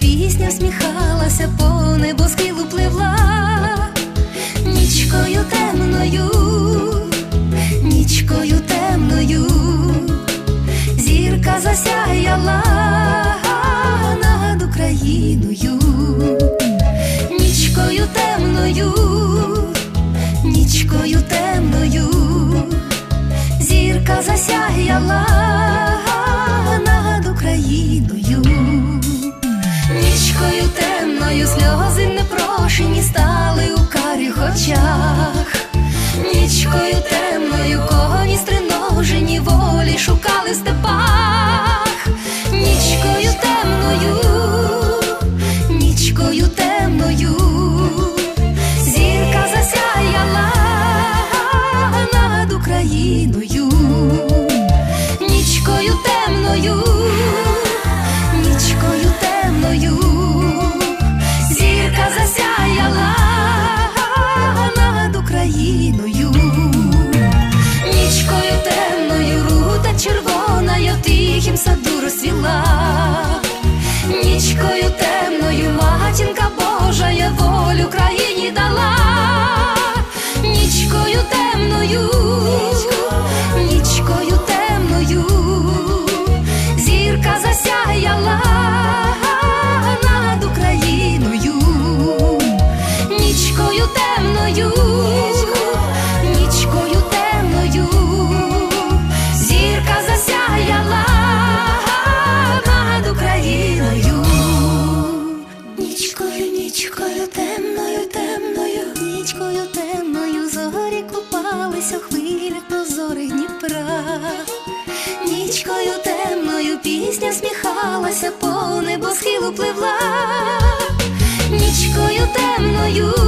пісня всміхалася, по небу схилу пливла, нічкою темною, нічкою темною, зірка засяяла над Україною, нічкою темною, нічкою темною, зірка засяяла сльози непрошені стали у карих очах. Нічкою темною Україною, нічкою темною, рута червона, я в тихім саду розцвіла, нічкою темною, матінка Божа, я волю країні дала, нічкою темною, нічкою темною, зірка засяяла над Україною, нічкою темною, купалися в хвилях прозорих Дніпра. Нічкою темною пісня сміхалася, по небосхилу пливла. Нічкою темною,